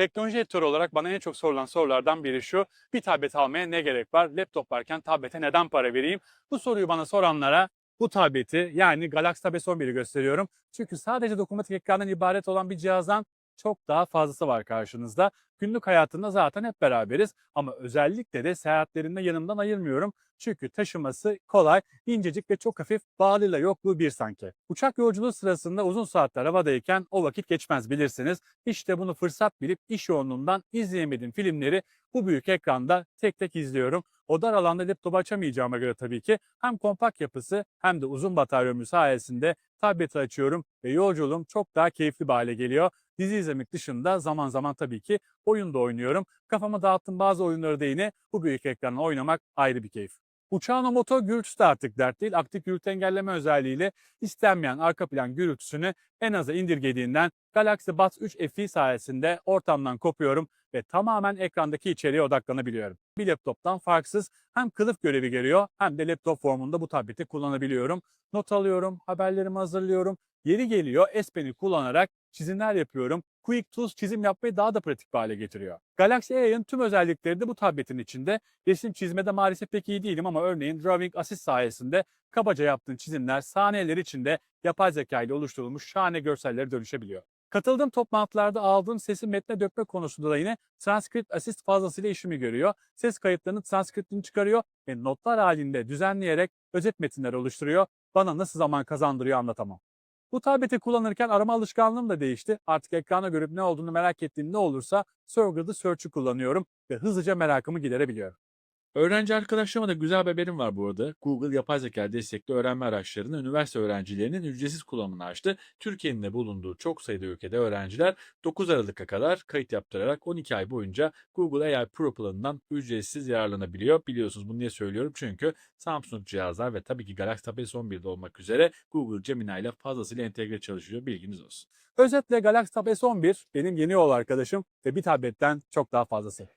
Teknoloji editörü olarak bana en çok sorulan sorulardan biri şu. Bir tablet almaya ne gerek var? Laptop varken tablete neden para vereyim? Bu soruyu bana soranlara bu tableti yani Galaxy Tab S11'i gösteriyorum. Çünkü sadece dokunmatik ekrandan ibaret olan bir cihazdan çok daha fazlası var karşınızda. Günlük hayatında zaten hep beraberiz ama özellikle de seyahatlerinde yanımdan ayırmıyorum. Çünkü taşıması kolay, incecik ve çok hafif, bağlıyla yokluğu bir sanki. Uçak yolculuğu sırasında uzun saatler havadayken o vakit geçmez bilirsiniz. İşte bunu fırsat bilip iş yoğunluğundan izleyemediğim filmleri bu büyük ekranda tek tek izliyorum. O dar alanda laptopu açamayacağıma göre tabii ki hem kompakt yapısı hem de uzun batarya ömrü sayesinde tableti açıyorum ve yolculuğum çok daha keyifli bir hale geliyor. Dizi izlemek dışında zaman zaman tabii ki oyun da oynuyorum. Kafama dağıttığım bazı oyunları da yine bu büyük ekranla oynamak ayrı bir keyif. Uçağın motor gürültüsü de artık dert değil. Aktif gürültü engelleme özelliğiyle istenmeyen arka plan gürültüsünü en aza indirgediğinden Galaxy Buds 3 FE sayesinde ortamdan kopuyorum ve tamamen ekrandaki içeriğe odaklanabiliyorum. Bir laptoptan farksız hem kılıf görevi görüyor hem de laptop formunda bu tableti kullanabiliyorum. Not alıyorum, haberlerimi hazırlıyorum. Yeri geliyor S Pen'i kullanarak çizimler yapıyorum. Quick Tools çizim yapmayı daha da pratik bir hale getiriyor. Galaxy AI'ın tüm özellikleri de bu tabletin içinde. Resim çizmede maalesef pek iyi değilim ama örneğin Drawing Assist sayesinde kabaca yaptığın çizimler saniyeler içinde yapay zeka ile oluşturulmuş şahane görsellere dönüşebiliyor. Katıldığım toplantılarda aldığım sesi metne dökme konusunda da yine Transcript Assist fazlasıyla işimi görüyor. Ses kayıtlarının transkriptini çıkarıyor ve notlar halinde düzenleyerek özet metinler oluşturuyor. Bana nasıl zaman kazandırıyor anlatamam. Bu tableti kullanırken arama alışkanlığım da değişti. Artık ekrana görüp ne olduğunu merak ettiğim ne olursa Circle'da Search'ü kullanıyorum ve hızlıca merakımı giderebiliyorum. Öğrenci arkadaşlarıma da güzel bir haberim var bu arada. Google yapay zeka destekli öğrenme araçlarını üniversite öğrencilerinin ücretsiz kullanımını açtı. Türkiye'nin de bulunduğu çok sayıda ülkede öğrenciler 9 Aralık'a kadar kayıt yaptırarak 12 ay boyunca Google AI Pro planından ücretsiz yararlanabiliyor. Biliyorsunuz bunu niye söylüyorum? Çünkü Samsung cihazlar ve tabii ki Galaxy Tab S11'de olmak üzere Google Gemini ile fazlasıyla entegre çalışıyor. Bilginiz olsun. Özetle Galaxy Tab S11 benim yeni yol arkadaşım ve bir tabletten çok daha fazlası.